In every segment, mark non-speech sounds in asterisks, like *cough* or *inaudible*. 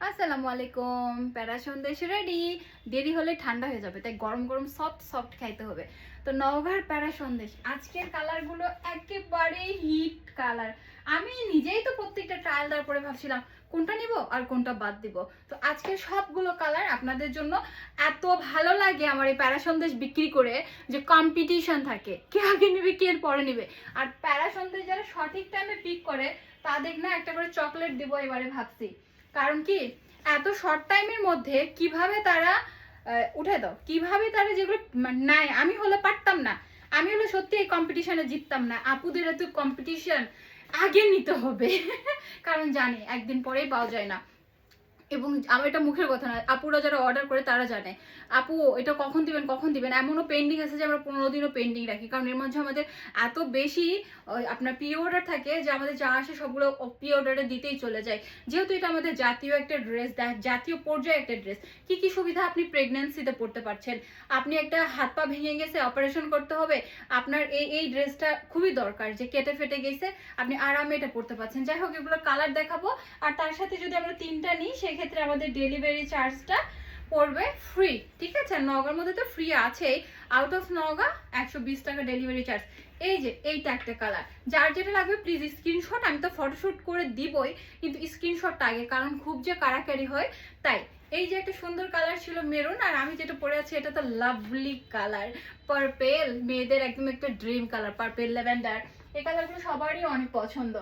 আসসালামু আলাইকুম। প্যারা সন্দেশ রেডি দেরি হলে ঠান্ডা হয়ে যাবে, তাই গরম গরম সফট সফট খাইতে হবে। তো নওগাঁর প্যারা সন্দেশ আজকের কালারগুলো একেবারে হিট কালার আমি নিজেই তো প্রত্যেকটা ট্রায়াল দেওয়ার পরে ভাবছিলাম, কোনটা নিব আর কোনটা বাদ দিব। তো আজকে সবগুলো কালার আপনাদের জন্য এত ভালো লাগে আমার এই প্যারা সন্দেশ বিক্রি করে যে কম্পিটিশন থাকে। কে আগে নিবে, কে এর পরে নিবে। আর প্যারা সন্দেশ যারা সঠিক টাইমে পিক করে, তাদের না একটা করে চকলেট দিব এবারে ভাবছি। কারণ কি? এত শর্ট টাইমের মধ্যে কীভাবে তারা উঠে দাও? কীভাবে তারা যেগুলো নেয় আমি হলে পারতাম না। আমি হলে সত্যি এই কম্পিটিশনে জিততাম না। আপুদের এত কম্পিটিশন আগে নিতে হবে। *laughs* কারণ জানি, একদিন পরেই পাওয়া যায় না। এবং আমার এটা মুখের কথা না আপুরা যারা অর্ডার করে তারা জানে। আপু, এটা কখন দিবেন কখন দিবেন? এমনও পেন্ডিং আছে যে আমরা পনেরো দিনও পেন্ডিং রাখি। কারণ এর মধ্যে আমাদের এত বেশি আপনার প্রি অর্ডার থাকে যে আমাদের যা আসে সবগুলো প্রি অর্ডারে দিতেই চলে যায়। যেহেতু এটা আমাদের জাতীয় একটা ড্রেস জাতীয় পর্যায়ে একটা ড্রেস কি কি সুবিধা আপনি প্রেগনেন্সিতে পড়তে পারছেন? আপনি একটা হাত পা ভেঙে গেছে অপারেশন করতে হবে। আপনার এই এই ড্রেসটা খুবই দরকার যে কেটে ফেটে গেছে, আপনি আরামে এটা পড়তে পারছেন। যাই হোক এগুলো কালার দেখাবো। আর তার সাথে যদি আমরা তিনটা নিই সেক্ষেত্রে আমাদের ডেলিভারি চার্জটা পড়বে ফ্রি ঠিক আছে? নগার মধ্যে তো ফ্রি আছেই। আউট অফ নগা একশো বিশ টাকা ডেলিভারি চার্জ এই যে, এইটা একটা কালার যার যেটা লাগবে প্লিজ স্ক্রিনশট আমি তো ফটোশ্যুট করে দিবই, কিন্তু স্ক্রিনশটটা আগে, কারণ খুব যে কারাকারি হয়, তাই। এই যে একটা সুন্দর কালার ছিল মেরুন আর আমি যেটা পরে আছি, এটা তো লাভলি কালার পার্পেল মেয়েদের একদম একটা ড্রিম কালার পার্পেল ল্যাভেন্ডার এই কালারগুলো সবারই অনেক পছন্দ।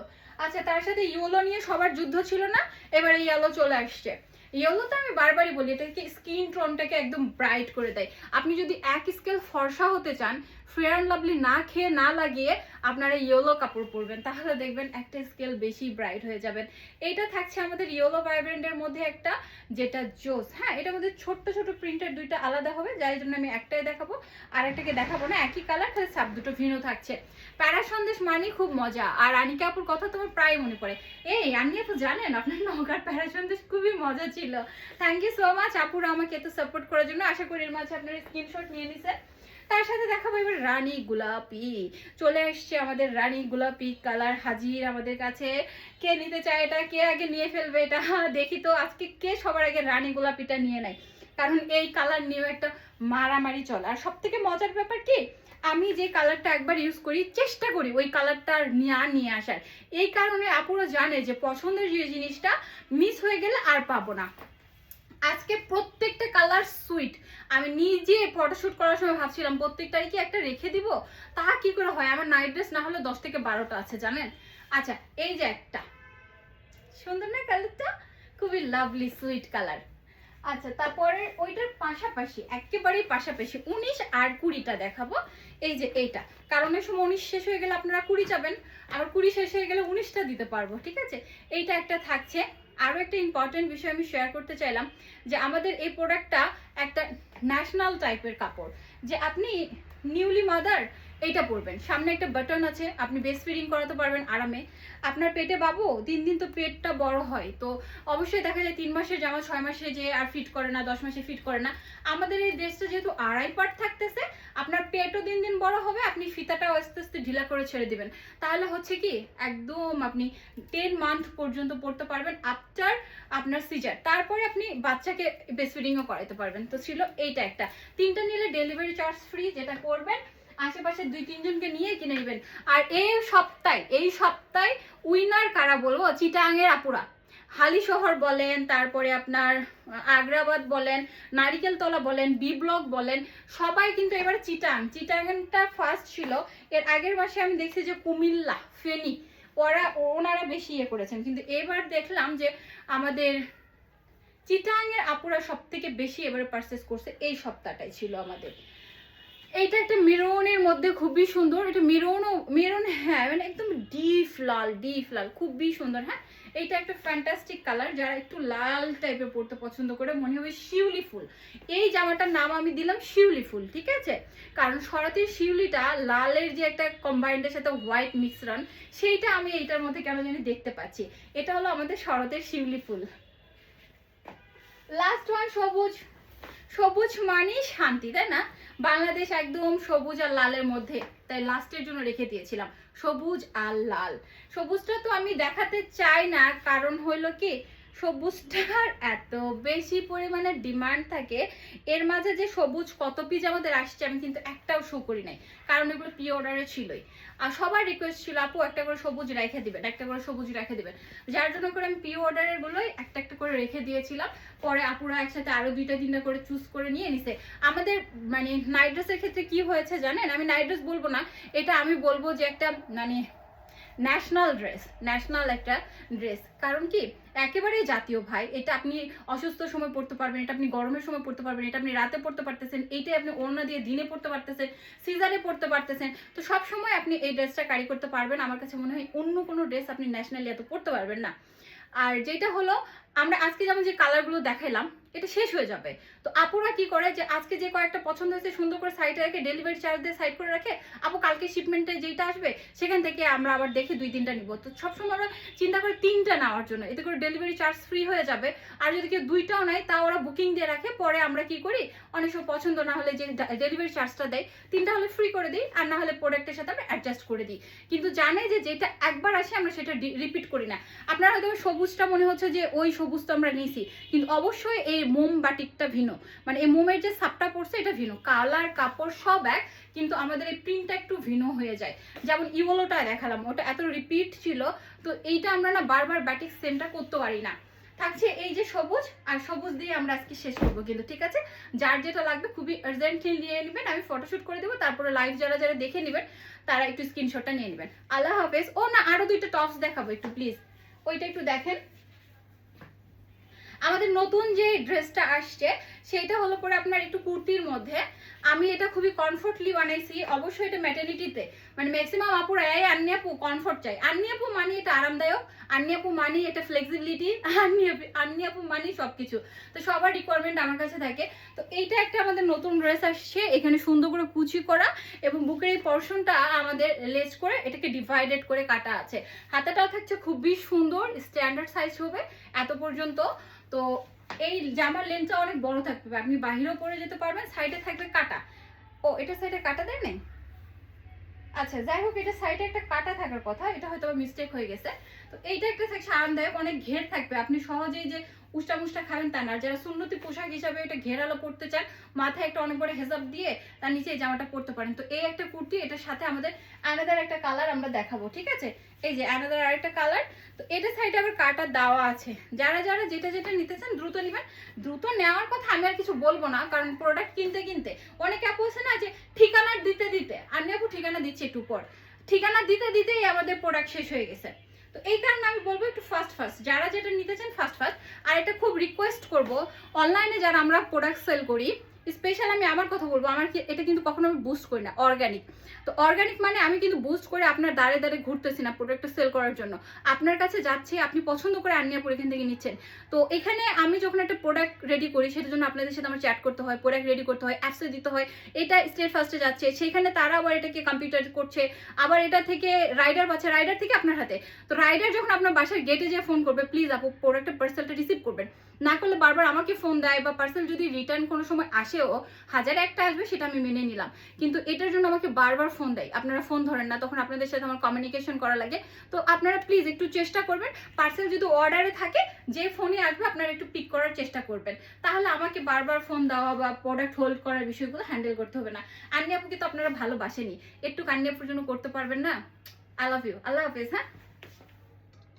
আচ্ছা তার সাথে ইয়েলো নিয়ে সবার যুদ্ধ ছিল না? এবারে ইয়েলো চলে আসছে। ইয়েলো তো আমি বারবারই বলি, এটাকে স্কিন টোনটাকে একদম ব্রাইট করে দেয়। আপনি যদি এক স্কেল ফর্সা হতে চান ফেয়ার অ্যান্ড লাভলি না খেয়ে না লাগিয়ে আপনারা ইয়েলো কাপড় পরবেন। তাহলে দেখবেন একটা স্কেল বেশি ব্রাইট হয়ে যাবেন। এইটা থাকছে আমাদের ইয়েলো ভাইব্রেন্টের মধ্যে একটা, যেটা জোস হ্যাঁ এটার মধ্যে ছোট্ট ছোট প্রিন্টের দুইটা আলাদা হবে যার জন্য আমি একটাই দেখাবো। আর একটাকে দেখাবো না, একই কালার খালি সাব দুটো ভিন্ন থাকছে। প্যারা সন্দেশ মানে খুব মজা, আর আনিকা আপুর কথা তোমার প্রায় মনে পড়ে। এই আনি আপু জানেন, আপনার নৌকার প্যারা সন্দেশ খুবই মজা ছিল। থ্যাংক ইউ সো মাচ আপুরা আমাকে এত সাপোর্ট করার জন্য। আশা করি এর মাঝে আপনার স্ক্রিনশট নিয়ে নিছে তার সাথে দেখাবো এবার রানী গোলাপি। চলে আসছে আমাদের রানী গোলাপি কালার হাজির আমাদের কাছে। কে নিতে চায় এটা? কে আগে নিয়ে ফেলবে এটা? দেখি তো আজকে কে সবার আগে রানী গোলাপিটা নিয়ে নেয়। কারণ এই কালার নিয়েও একটা মারামারি চলে। আর সব থেকে মজার ব্যাপার কি? আমি যে কালারটা একবার ইউজ করি, চেষ্টা করি ওই কালারটা নিয়ে নিয়ে আসার। এই কারণে আপুরা জানে যে পছন্দের যে জিনিসটা মিস হয়ে গেলে আর পাবো না। আজকে প্রত্যেকটা কালার আমি নিজে ফটোশ্যুট করার সময় ভাবছিলাম প্রত্যেকটাই কি একটা রেখে দিব? তা কি করে হয়? আমার নাইট ড্রেস না হলে দশ থেকে বারোটা আছে, জানেন? আচ্ছা এই যে একটা। সুন্দর না কালারটা? খুবই লাভলি সুইট কালার আচ্ছা তারপরে ওইটার পাশাপাশি, একেবারেই পাশাপাশি উনিশ আর কুড়িটা দেখাবো। এই যে এইটা। কারণ এই সময় উনিশ শেষ হয়ে গেলে আপনারা কুড়ি যাবেন। আবার কুড়ি শেষ হয়ে গেলে উনিশটা দিতে পারব, ঠিক আছে? এইটা একটা থাকছে। আরও একটা ইম্পর্টেন্ট বিষয় আমি শেয়ার করতে চাইলাম, যে আমাদের এই প্রোডাক্টটা একটা ন্যাশনাল টাইপের কাপড়। যে আপনি নিউলি মাদার এইটা পরবেন। সামনে একটা বাটন আছে, আপনি বেস্ট ফিডিং করাতে পারবেন আরামে। আপনার পেটে বাবু দিন দিন তো পেটটা বড় হয়। তো অবশ্যই দেখা যায় তিন মাসের জামা ছয় মাসে যে আর ফিট করে না, দশ মাসে ফিট করে না। আমাদের এই ড্রেসটা যেহেতু আড়াই পার্ট থাকতেছে, আপনার পেটও দিন দিন বড় হবে, আপনি ফিতাটাও আস্তে আস্তে ঢিলা করে ছেড়ে দিবেন। তাহলে হচ্ছে কি, একদম আপনি টেন মান্থ পর্যন্ত পড়তে পারবেন আফটার আপনার সিজার তারপরে আপনি বাচ্চাকে বেস্ট ফিডিংও করাতে পারবেন। তো ছিল এইটা একটা। তিনটা নিলে ডেলিভারি চার্জ ফ্রি যেটা করবেন আশেপাশে দুই, তিনজনকে নিয়ে কিনে নেবেন। আর এই সপ্তাহে এই সপ্তাহে উইনার কারা বলব? চিটাঙের আপুরা। হালি শহর বলেন, তারপরে আপনার আগ্রাবাদ বলেন, নারিকেলতলা বলেন, বি ব্লক বলেন, সবাই কিন্তু এবার চিটাং। চিটাংটা ফার্স্ট ছিল। এর আগের মাসে আমি দেখছি যে কুমিল্লা, ফেনী, ওরা, ওনারা বেশি ইয়ে করেছেন। কিন্তু এবার দেখলাম যে আমাদের চিটাংয়ের আপুরা সব থেকে বেশি এবারে পারচেস করছে, এই সপ্তাহটাই ছিল আমাদের। এইটা একটা মেরুনের মধ্যে খুবই সুন্দর। এটা মেরুনও, মেরুন হ্যাঁ মানে একদম ডিপ লাল ডিপ লাল, খুবই সুন্দর হ্যাঁ। এইটা একটা ফ্যান্টাস্টিক কালার যারা একটু লাল টাইপের পরতে পছন্দ করে, মনে হবে শিউলি ফুল। এই জামাটার নাম আমি দিলাম শিউলি ফুল, ঠিক আছে? কারণ শরতের শিউলিটা লালের যে একটা কম্বাইন্ডের সাথে হোয়াইট মিশ্রণ সেইটা আমি এইটার মধ্যে কেন জানি দেখতে পাচ্ছি। এটা হলো আমাদের শরতের শিউলি ফুল। লাস্ট ওয়ান সবুজ। সবুজ মানেই শান্তি, তাই না? বাংলাদেশ একদম সবুজ আর লালের মধ্যে, তাই লাস্টের জন্য রেখে দিয়েছিলাম। সবুজ আর লাল। সবুজটা তো আমি দেখাতে চাই না, কারণ হইল কি সবুজটার এত বেশি পরিমাণে ডিমান্ড থাকে, এর মাঝে যে সবুজ কত পিস আমাদের আসছে আমি কিন্তু একটাও শো করি নাই, কারণ এগুলো প্রি অর্ডারে ছিলই। আর সবার রিকোয়েস্ট ছিল, আপু, একটা করে সবুজ রেখে দিবেন, একটা করে সবুজ রেখে দিবেন। যার জন্য করে আমি প্রি অর্ডারের গুলোই একটা একটা করে রেখে দিয়েছিলাম। পরে আপুরা একসাথে আরও দুইটা, তিনটা করে চুজ করে নিয়ে নিছে। আমাদের মানে নাইট ড্রেসের ক্ষেত্রে কি হয়েছে জানেন? আমি নাইট ড্রেস বলব না, এটা আমি বলব যে একটা মানে ন্যাশনাল ড্রেস ন্যাশনাল একটা ড্রেস কারণ কি? একেবারেই জাতীয় ভাই, এটা আপনি অসুস্থ সময় পড়তে পারবেন, এটা আপনি গরমের সময় পড়তে পারবেন, এটা আপনি রাতে পড়তে পারতেছেন, এইটাই আপনি অন্য দিয়ে দিনে পড়তে পারতেছেন, সিজারে পড়তে পারতেছেন। তো সব সময় আপনি এই ড্রেসটা ক্যারি করতে পারবেন। আমার কাছে মনে হয় অন্য কোনো ড্রেস আপনি ন্যাশনালি এত পড়তে পারবেন না। আর যেটা হলো আমরা আজকে যেমন যে কালারগুলো দেখাইলাম, এটা শেষ হয়ে যাবে। তো আপুরা কি করে যে আজকে যে কয়েকটা পছন্দ হয়েছে, সুন্দর করে সাইডে রেখে ডেলিভারি চার্জ দিয়ে সাইড করে রাখে আপু কালকে শিপমেন্টে যেটা আসবে, সেখান থেকে আমরা আবার দেখে দুই তিনটা নিব। তো সবসময় আমরা চিন্তা করে তিনটা নেওয়ার জন্য, এতে করে ডেলিভারি চার্জ ফ্রি হয়ে যাবে। আর যদি কেউ দুইটাও নেয় তা ওরা বুকিং দিয়ে রাখে। পরে আমরা কি করি, অনেক সময় পছন্দ না হলে যে ডেলিভারি চার্জটা দেয়, তিনটা হলে ফ্রি করে দিই, আর না হলে প্রোডাক্টের সাথে আমরা অ্যাডজাস্ট করে দিই। কিন্তু জানে যে যেটা একবার আসে, আমরা সেটা রিপিট করি না। আপনারা হয়তো সবুজটা মনে হচ্ছে যে ওই তো আমরা নিয়েছি। কিন্তু অবশ্যই এই মোম বাটিকটা ভিন্ন। মানে এই মোমের যে সাপটা পড়ছে এটা ভিন্ন। কালার, কাপড় সব এক, কিন্তু আমাদের এই প্রিন্টটা একটু ভিন্ন হয়ে যায়। যেমন ইভোলোটা দেখালাম, ওটা এত রিপিট ছিল, তো এইটা আমরা না বারবার ব্যাটিক সেমটা করতে পারি না। থাকছে এই যে সবুজ, আর সবুজ দিয়ে আমরা আজকে শেষ করব কিন্তু, ঠিক আছে? যার যেটা লাগবে খুবই আর্জেন্টলি নিয়ে নেবেন, আমি ফটোশুট করে দেবো, তারপরে লাইভ যারা যারা দেখে নেবেন, তারা একটু স্ক্রিনশটটা নিয়ে নেবেন। আল্লাহ হাফেজ। ও না, আরও দুইটা টপস দেখাবো একটু প্লিজ ওইটা একটু দেখেন। আমাদের নতুন যে ড্রেসটা আসছে সেটা হলো পরে আপনার একটু কুর্তির মধ্যে। আমি এটা খুবই কমফোর্টলি বানাইছি। অবশ্যই এটা ম্যাটার্নিটিতে মানে ম্যাক্সিমাম আপুরা এই আন্নি আপু কমফোর্ট চাই। আন্নি আপু মানে এটা আরামদায়ক আন্নি আপু মানে এটা ফ্লেক্সিবিলিটি আন্নি আপু আন্নি আপু মানে সবকিছু। তো সবার রিকোয়ারমেন্ট আমার কাছে থাকে। তো এইটা একটা আমাদের নতুন ড্রেস আসছে। এখানে সুন্দর করে কুচি করা এবং বুকের এই পর্শনটা আমাদের লেস করে এটাকে ডিভাইডেড করে কাটা আছে। হাতাটাও থাকছে খুবই সুন্দর স্ট্যান্ডার্ড সাইজ হবে এত পর্যন্ত। তো এই জামার লেন্থটা অনেক বড় থাকবে, আপনি বাহিরেও পরে যেতে পারবেন সাইডে থাকবে কাটা। ও, এটা সাইডে কাটা দেয় নেই? আচ্ছা যাই হোক, এটা সাইডে একটা কাটা থাকার কথা, এটা হয়তো মিস্টেক হয়ে গেছে। তো এইটা একটা থাকছে আরামদায়ক, অনেক ঘের থাকবে। আপনি সহজেই যে উষ্টা মুষ্টা খাবেন তা না। যারা সুন্নতি পোশাক হিসাবে এটা ঘেরালো পড়তে চান, মাথায় একটা অনেক বড় হেজাব দিয়ে তার নিচে এই জামাটা পরতে পারেন। তো এই একটা কুর্তি, এটার সাথে আমাদের আনাদার একটা কালার আমরা দেখাবো, ঠিক আছে? এই যে আনাদার আরেকটা কালার তো এটা সাইডে আবার কাটা দেওয়া আছে। যারা যারা যেটা যেটা নিতে চান দ্রুত নেবেন। দ্রুত নেওয়ার কথা আমি আর কিছু বলব না, কারণ প্রোডাক্ট কিনতে কিনতে অনেকে আছে না যে ঠিকানা দিতে দিতে আমি আপু ঠিকানা দিচ্ছি একটু পর। ঠিকানা দিতে দিতেই আমাদের প্রোডাক্ট শেষ হয়ে গেছে। তো এই কারণে আমি বলব একটু ফার্স্ট ফার্স্ট যারা যেটা নিতে চান ফার্স্ট ফার্স্ট আর এটা খুব রিকোয়েস্ট করব। অনলাইনে যারা আমরা প্রোডাক্ট সেল করি স্পেশাল আমি আমার কথা বলব, আমার এটা কিন্তু কখনো আমি বুস্ট করি না অর্গানিক তো অর্গানিক মানে আমি কিন্তু বুস্ট করে আপনার দাঁড়ে দাঁড়ে ঘুরতেছি না প্রোডাক্টটা সেল করার জন্য। আপনার কাছে যাচ্ছে, আপনি পছন্দ করে আনিয়াপুর এখান থেকে নিচ্ছেন। তো এখানে আমি যখন একটা প্রোডাক্ট রেডি করি, সেটার জন্য আপনাদের সাথে আমার চ্যাট করতে হয় প্রোডাক্ট রেডি করতে হয় অ্যাপসে দিতে হয়, এটা স্টেট ফার্স্টে যাচ্ছে সেখানে তারা আবার এটাকে কম্পিউটার করছে, আবার এটা থেকে রাইডার পাচ্ছে রাইডার থেকে আপনার হাতে। তো রাইডার যখন আপনার বাসার গেটে যেয়ে ফোন করবে প্লিজ আপু প্রোডাক্টের পার্সেলটা রিসিভ করবেন। না করলে বারবার আমাকে ফোন দেয় বা পার্সেল যদি রিটার্ন কোনো সময় আসেও, হাজার একটা আসবে সেটা আমি মেনে নিলাম। কিন্তু এটার জন্য আমাকে বারবার ফোন দেয়। আপনারা ফোন ধরেন না, তখন আপনাদের সাথে আমার কমিউনিকেশন করা লাগে। তো আপনারা প্লিজ একটু চেষ্টা করবেন পার্সেল যদি অর্ডারে থাকে, যে ফোনে আসবে আপনারা একটু পিক করার চেষ্টা করবেন। তাহলে আমাকে বারবার ফোন দেওয়া বা প্রোডাক্ট হোল্ড করার বিষয়গুলো হ্যান্ডেল করতে হবে না। আন্নি আপুকে তো আপনারা ভালোবাসেনি একটু কান্নি আপুর জন্য করতে পারবেন না? আই লাভ ইউ আল্লাহ হাফেজ হ্যাঁ?